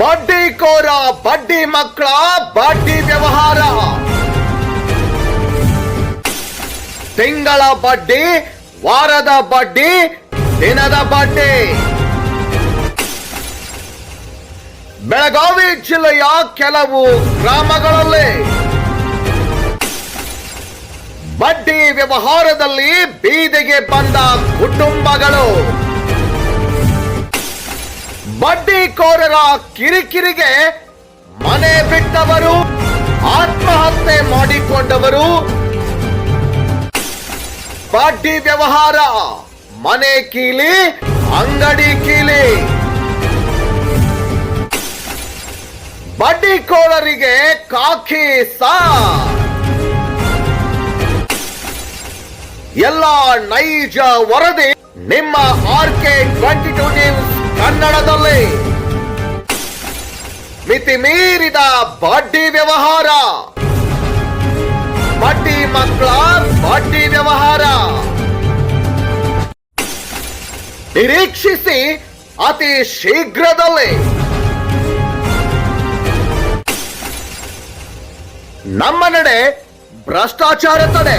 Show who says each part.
Speaker 1: ಬಡ್ಡಿ ಕೋರ, ಬಡ್ಡಿ ಮಕ್ಕಳ, ಬಡ್ಡಿ ವ್ಯವಹಾರ. ತಿಂಗಳ ಬಡ್ಡಿ, ವಾರದ ಬಡ್ಡಿ, ದಿನದ ಬಡ್ಡಿ. ಬೆಳಗಾವಿ ಜಿಲ್ಲೆಯ ಕೆಲವು ಗ್ರಾಮಗಳಲ್ಲಿ ಬಡ್ಡಿ ವ್ಯವಹಾರದಲ್ಲಿ ಬೀದಿಗೆ ಬಂದ ಕುಟುಂಬಗಳು. ಬಡ್ಡಿಕೋರರ ಕಿರಿಕಿರಿಗೆ ಮನೆ ಬಿಟ್ಟವರು, ಆತ್ಮಹತ್ಯೆ ಮಾಡಿಕೊಂಡವರು. ಬಡ್ಡಿ ವ್ಯವಹಾರ, ಮನೆ ಕೀಲಿ, ಅಂಗಡಿ ಕೀಲಿ. ಬಡ್ಡಿಕೋರರಿಗೆ ಕಾಕಿ ಸಾ. ಎಲ್ಲ ನೈಜ ವರದಿ ನಿಮ್ಮ ಆರ್ ಕೆ ಟ್ವೆಂಟಿ ಟೂ ಕನ್ನಡದಲ್ಲಿ. ಮಿತಿ ಮೀರಿದ ಬಡ್ಡಿ ವ್ಯವಹಾರ. ಬಡ್ಡಿ ಮಕ್ಕಳ ಬಡ್ಡಿ ವ್ಯವಹಾರ. ನಿರೀಕ್ಷಿಸಿ ಅತಿ ಶೀಘ್ರದಲ್ಲಿ. ನಮ್ಮ ನಡೆ ಭ್ರಷ್ಟಾಚಾರ ತಡೆ.